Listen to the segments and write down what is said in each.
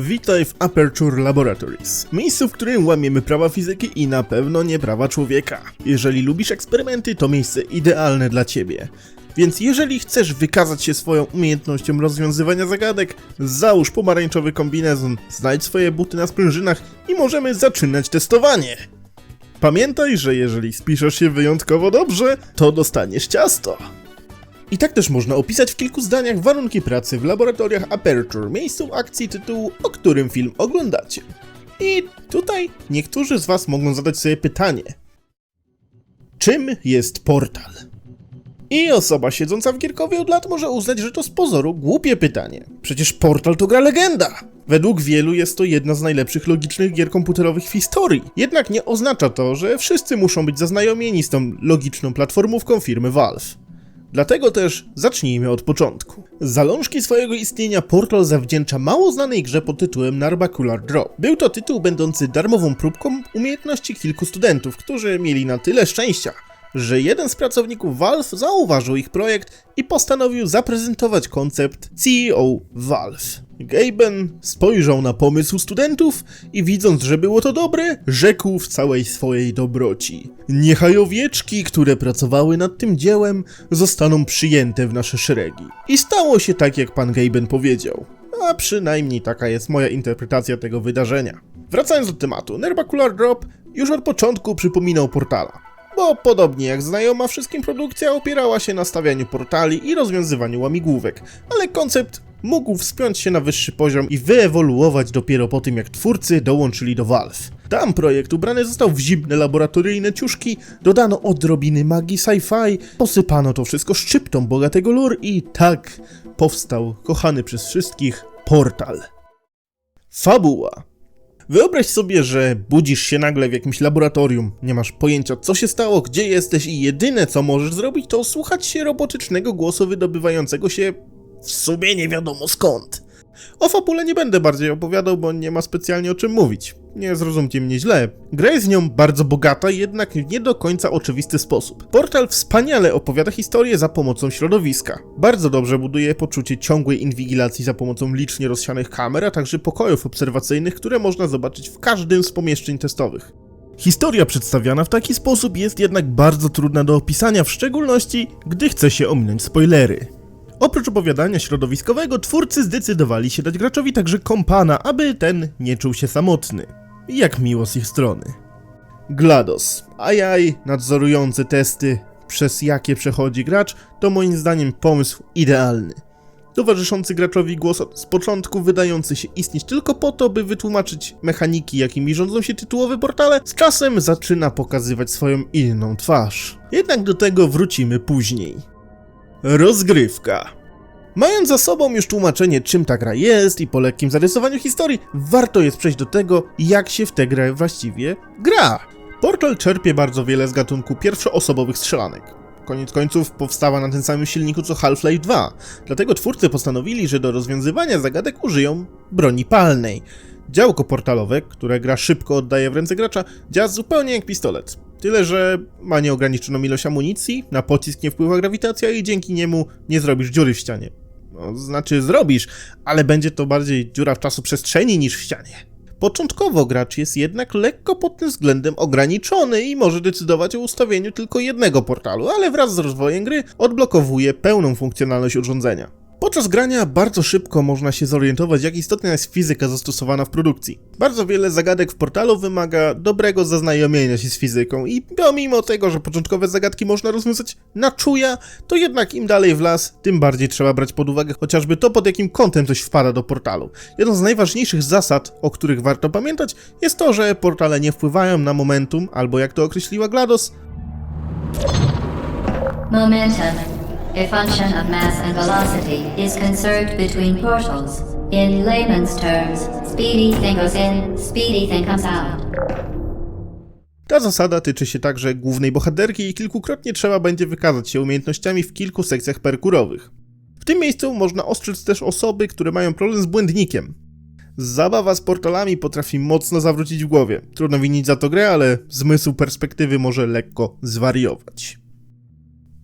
Witaj w Aperture Laboratories, miejscu, w którym łamiemy prawa fizyki i na pewno nie prawa człowieka. Jeżeli lubisz eksperymenty, to miejsce idealne dla ciebie. Więc jeżeli chcesz wykazać się swoją umiejętnością rozwiązywania zagadek, załóż pomarańczowy kombinezon, znajdź swoje buty na sprężynach i możemy zaczynać testowanie. Pamiętaj, że jeżeli spiszesz się wyjątkowo dobrze, to dostaniesz ciasto. I tak też można opisać w kilku zdaniach warunki pracy w laboratoriach Aperture, miejscu akcji tytułu, o którym film oglądacie. I tutaj niektórzy z Was mogą zadać sobie pytanie: czym jest portal? I osoba siedząca w Gierkowie od lat może uznać, że to z pozoru głupie pytanie. Przecież Portal to gra legenda. Według wielu jest to jedna z najlepszych logicznych gier komputerowych w historii. Jednak nie oznacza to, że wszyscy muszą być zaznajomieni z tą logiczną platformówką firmy Valve. Dlatego też zacznijmy od początku. Zalążki swojego istnienia Portal zawdzięcza mało znanej grze pod tytułem Narbacular Drop. Był to tytuł będący darmową próbką umiejętności kilku studentów, którzy mieli na tyle szczęścia, że jeden z pracowników Valve zauważył ich projekt i postanowił zaprezentować koncept CEO Valve. Gaben spojrzał na pomysł studentów i widząc, że było to dobre, rzekł w całej swojej dobroci. Niechaj owieczki, które pracowały nad tym dziełem, zostaną przyjęte w nasze szeregi. I stało się tak, jak pan Gaben powiedział. A przynajmniej taka jest moja interpretacja tego wydarzenia. Wracając do tematu, Nerbacular Drop już od początku przypominał portala bo podobnie jak znajoma wszystkim produkcja opierała się na stawianiu portali i rozwiązywaniu łamigłówek, ale koncept mógł wspiąć się na wyższy poziom i wyewoluować dopiero po tym jak twórcy dołączyli do Valve. Tam projekt ubrany został w zimne laboratoryjne ciuszki, dodano odrobiny magii sci-fi, posypano to wszystko szczyptą bogatego lore i tak powstał kochany przez wszystkich portal. Fabuła Wyobraź sobie, że budzisz się nagle w jakimś laboratorium, nie masz pojęcia co się stało, gdzie jesteś i jedyne co możesz zrobić to słuchać się robotycznego głosu wydobywającego się w sumie nie wiadomo skąd. O fabule nie będę bardziej opowiadał, bo nie ma specjalnie o czym mówić. Nie zrozumcie mnie źle. Gra jest nią bardzo bogata, jednak w nie do końca oczywisty sposób. Portal wspaniale opowiada historię za pomocą środowiska. Bardzo dobrze buduje poczucie ciągłej inwigilacji za pomocą licznie rozsianych kamer, a także pokojów obserwacyjnych, które można zobaczyć w każdym z pomieszczeń testowych. Historia przedstawiana w taki sposób jest jednak bardzo trudna do opisania, w szczególności gdy chce się ominąć spoilery. Oprócz opowiadania środowiskowego, twórcy zdecydowali się dać graczowi także kompana, aby ten nie czuł się samotny. Jak miło z ich strony. GLaDOS, AI nadzorujący testy, przez jakie przechodzi gracz, to moim zdaniem pomysł idealny. Towarzyszący graczowi głos od z początku wydający się istnieć tylko po to, by wytłumaczyć mechaniki, jakimi rządzą się tytułowe portale, z czasem zaczyna pokazywać swoją inną twarz. Jednak do tego wrócimy później. Rozgrywka. Mając za sobą już tłumaczenie, czym ta gra jest i po lekkim zarysowaniu historii, warto jest przejść do tego, jak się w tę grę właściwie gra. Portal czerpie bardzo wiele z gatunku pierwszoosobowych strzelanek. Koniec końców powstała na tym samym silniku co Half-Life 2, dlatego twórcy postanowili, że do rozwiązywania zagadek użyją broni palnej. Działko portalowe, które gra szybko oddaje w ręce gracza, działa zupełnie jak pistolet. Tyle, że ma nieograniczoną ilość amunicji, na pocisk nie wpływa grawitacja i dzięki niemu nie zrobisz dziury w ścianie. No, znaczy zrobisz, ale będzie to bardziej dziura w czasu przestrzeni niż w ścianie. Początkowo gracz jest jednak lekko pod tym względem ograniczony i może decydować o ustawieniu tylko jednego portalu, ale wraz z rozwojem gry odblokowuje pełną funkcjonalność urządzenia. Podczas grania bardzo szybko można się zorientować, jak istotna jest fizyka zastosowana w produkcji. Bardzo wiele zagadek w portalu wymaga dobrego zaznajomienia się z fizyką i pomimo tego, że początkowe zagadki można rozwiązać na czuja, to jednak im dalej w las, tym bardziej trzeba brać pod uwagę chociażby to, pod jakim kątem coś wpada do portalu. Jedną z najważniejszych zasad, o których warto pamiętać, jest to, że portale nie wpływają na momentum, albo jak to określiła GLaDOS, Momentum, a function of mass and velocity, is conserved between portals. In layman's terms, speedy thing goes in, speedy thing comes out. Ta zasada tyczy się także głównej bohaterki i kilkukrotnie trzeba będzie wykazać się umiejętnościami w kilku sekcjach parkurowych. W tym miejscu można ostrzec też osoby, które mają problem z błędnikiem. Zabawa z portalami potrafi mocno zawrócić w głowie. Trudno winić za to grę, ale zmysł perspektywy może lekko zwariować.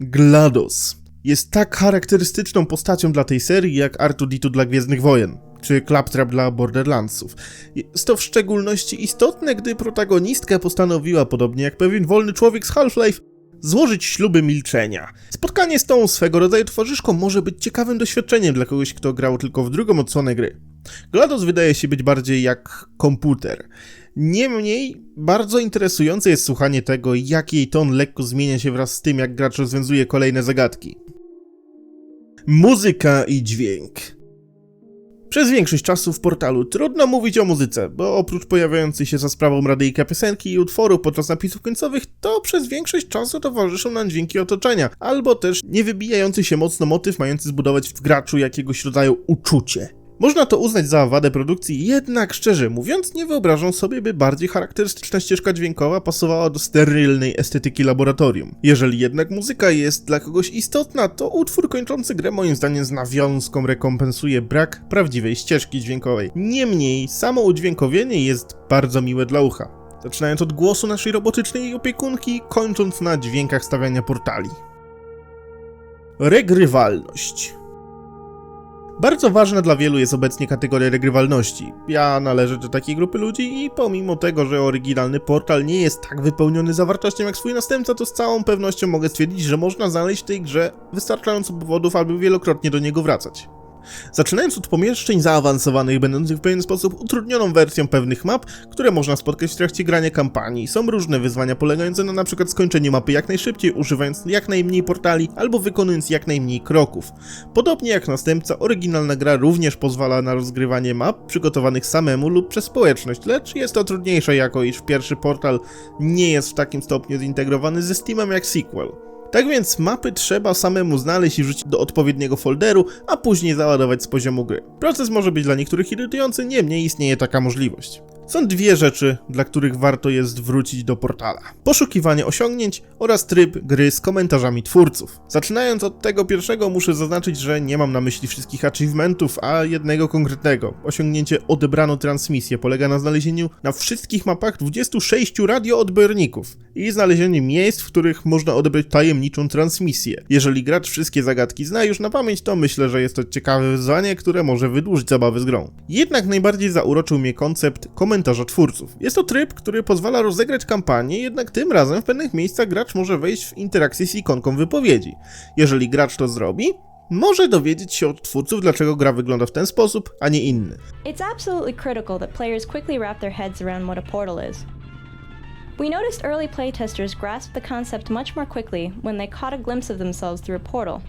GLaDOS. Jest tak charakterystyczną postacią dla tej serii jak R2-D2 dla Gwiezdnych Wojen, czy Claptrap dla Borderlandsów. Jest to w szczególności istotne, gdy protagonistka postanowiła, podobnie jak pewien wolny człowiek z Half-Life, złożyć śluby milczenia. Spotkanie z tą swego rodzaju towarzyszką może być ciekawym doświadczeniem dla kogoś, kto grał tylko w drugą odsłonę gry. GLaDOS wydaje się być bardziej jak komputer. Niemniej, bardzo interesujące jest słuchanie tego, jak jej ton lekko zmienia się wraz z tym, jak gracz rozwiązuje kolejne zagadki. Muzyka i dźwięk. Przez większość czasu w portalu trudno mówić o muzyce, bo oprócz pojawiających się za sprawą radyjka piosenki i utworu podczas napisów końcowych, to przez większość czasu towarzyszą nam dźwięki otoczenia, albo też niewybijający się mocno motyw mający zbudować w graczu jakiegoś rodzaju uczucie. Można to uznać za wadę produkcji, jednak szczerze mówiąc, nie wyobrażam sobie, by bardziej charakterystyczna ścieżka dźwiękowa pasowała do sterylnej estetyki laboratorium. Jeżeli jednak muzyka jest dla kogoś istotna, to utwór kończący grę moim zdaniem z nawiązką rekompensuje brak prawdziwej ścieżki dźwiękowej. Niemniej, samo udźwiękowienie jest bardzo miłe dla ucha. Zaczynając od głosu naszej robotycznej opiekunki, kończąc na dźwiękach stawiania portali. Regrywalność. Bardzo ważna dla wielu jest obecnie kategoria regrywalności. Ja należę do takiej grupy ludzi i pomimo tego, że oryginalny portal nie jest tak wypełniony zawartością jak swój następca, to z całą pewnością mogę stwierdzić, że można znaleźć w tej grze wystarczająco powodów, aby wielokrotnie do niego wracać. Zaczynając od pomieszczeń zaawansowanych, będących w pewien sposób utrudnioną wersją pewnych map, które można spotkać w trakcie grania kampanii. Są różne wyzwania polegające na np. skończeniu mapy jak najszybciej, używając jak najmniej portali albo wykonując jak najmniej kroków. Podobnie jak następca, oryginalna gra również pozwala na rozgrywanie map przygotowanych samemu lub przez społeczność, lecz jest to trudniejsze jako iż pierwszy portal nie jest w takim stopniu zintegrowany ze Steamem jak sequel. Tak więc mapy trzeba samemu znaleźć i wrzucić do odpowiedniego folderu, a później załadować z poziomu gry. Proces może być dla niektórych irytujący, niemniej istnieje taka możliwość. Są dwie rzeczy, dla których warto jest wrócić do portala. Poszukiwanie osiągnięć oraz tryb gry z komentarzami twórców. Zaczynając od tego pierwszego muszę zaznaczyć, że nie mam na myśli wszystkich achievementów, a jednego konkretnego. Osiągnięcie odebrano transmisję polega na znalezieniu na wszystkich mapach 26 radioodbiorników i znalezieniu miejsc, w których można odebrać tajemniczą transmisję. Jeżeli gracz wszystkie zagadki zna już na pamięć, to myślę, że jest to ciekawe wyzwanie, które może wydłużyć zabawy z grą. Jednak najbardziej zauroczył mnie koncept komentarza twórców. Jest to tryb, który pozwala rozegrać kampanię, jednak tym razem w pewnych miejscach gracz może wejść w interakcję z ikonką wypowiedzi. Jeżeli gracz to zrobi, może dowiedzieć się od twórców, dlaczego gra wygląda w ten sposób, a nie inny. It's absolutely critical that players quickly wrap their heads around what a portal is. We noticed early playtesters grasped the concept much more quickly when they caught a glimpse of themselves through a portal.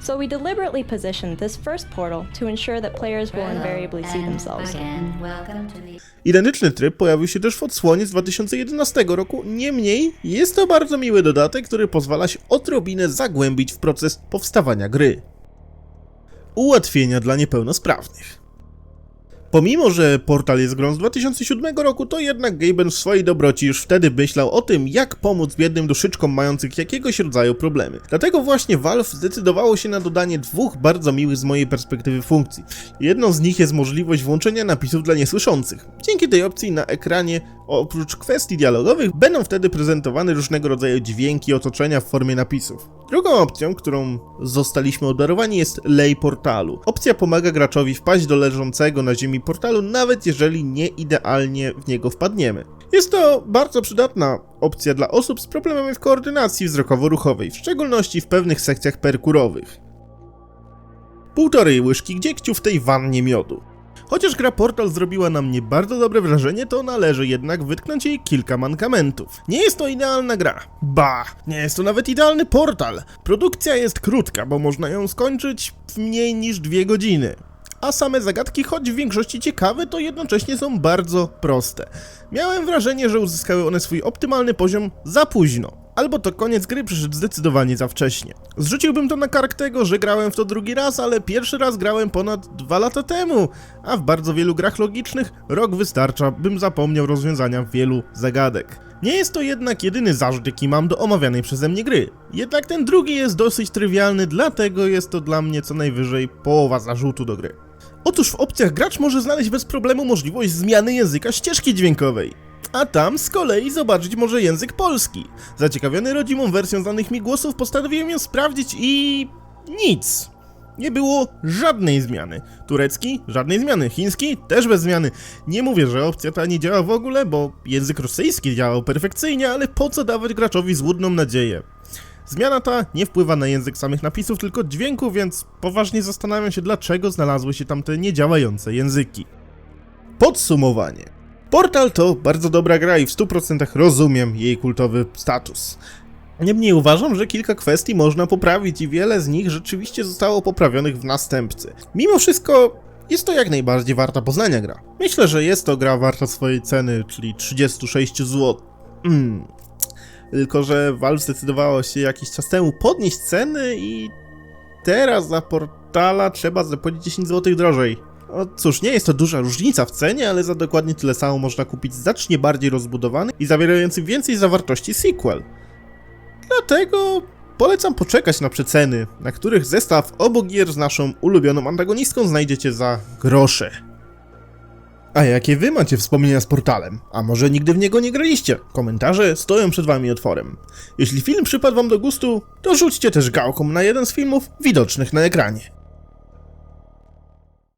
So we deliberately positioned this first portal to ensure that players will invariably see themselves. Identyczny tryb pojawił się też w odsłonie z 2011 roku, niemniej jest to bardzo miły dodatek, który pozwala się odrobinę zagłębić w proces powstawania gry. Ułatwienia dla niepełnosprawnych. Pomimo, że portal jest grą z 2007 roku, to jednak Gaben w swojej dobroci już wtedy myślał o tym, jak pomóc biednym duszyczkom mających jakiegoś rodzaju problemy. Dlatego właśnie Valve zdecydowało się na dodanie dwóch bardzo miłych z mojej perspektywy funkcji. Jedną z nich jest możliwość włączenia napisów dla niesłyszących. Dzięki tej opcji na ekranie, oprócz kwestii dialogowych, będą wtedy prezentowane różnego rodzaju dźwięki otoczenia w formie napisów. Drugą opcją, którą zostaliśmy obdarowani jest lej portalu. Opcja pomaga graczowi wpaść do leżącego na ziemi portalu, nawet jeżeli nie idealnie w niego wpadniemy. Jest to bardzo przydatna opcja dla osób z problemami w koordynacji wzrokowo-ruchowej, w szczególności w pewnych sekcjach perkurowych. Półtorej łyżki dziegciu w tej wannie miodu. Chociaż gra Portal zrobiła na mnie bardzo dobre wrażenie, to należy jednak wytknąć jej kilka mankamentów. Nie jest to idealna gra. Ba, nie jest to nawet idealny portal. Produkcja jest krótka, bo można ją skończyć w mniej niż dwie godziny. A same zagadki, choć w większości ciekawe, to jednocześnie są bardzo proste. Miałem wrażenie, że uzyskały one swój optymalny poziom za późno. Albo to koniec gry przyszedł zdecydowanie za wcześnie. Zrzuciłbym to na kark tego, że grałem w to drugi raz, ale pierwszy raz grałem ponad dwa lata temu, a w bardzo wielu grach logicznych rok wystarcza, bym zapomniał rozwiązania wielu zagadek. Nie jest to jednak jedyny zarzut, jaki mam do omawianej przeze mnie gry. Jednak ten drugi jest dosyć trywialny, dlatego jest to dla mnie co najwyżej połowa zarzutu do gry. Otóż w opcjach gracz może znaleźć bez problemu możliwość zmiany języka ścieżki dźwiękowej. A tam z kolei zobaczyć może język polski. Zaciekawiony rodzimą wersją znanych mi głosów postanowiłem ją sprawdzić i... nic. Nie było żadnej zmiany. Turecki? Żadnej zmiany. Chiński? Też bez zmiany. Nie mówię, że opcja ta nie działa w ogóle, bo język rosyjski działał perfekcyjnie, ale po co dawać graczowi złudną nadzieję? Zmiana ta nie wpływa na język samych napisów, tylko dźwięku, więc poważnie zastanawiam się, dlaczego znalazły się tam te niedziałające języki. Podsumowanie. Portal to bardzo dobra gra i w 100% rozumiem jej kultowy status. Niemniej uważam, że kilka kwestii można poprawić i wiele z nich rzeczywiście zostało poprawionych w następcy. Mimo wszystko jest to jak najbardziej warta poznania gra. Myślę, że jest to gra warta swojej ceny, czyli 36 zł. Mm. Tylko, że Valve zdecydowało się jakiś czas temu podnieść ceny i teraz za portala trzeba zapłacić 10 zł drożej. No cóż, nie jest to duża różnica w cenie, ale za dokładnie tyle samo można kupić znacznie bardziej rozbudowany i zawierający więcej zawartości sequel. Dlatego polecam poczekać na przeceny, na których zestaw obu gier z naszą ulubioną antagonistką znajdziecie za grosze. A jakie wy macie wspomnienia z portalem? A może nigdy w niego nie graliście? Komentarze stoją przed wami otworem. Jeśli film przypadł wam do gustu, to rzućcie też gałką na jeden z filmów widocznych na ekranie.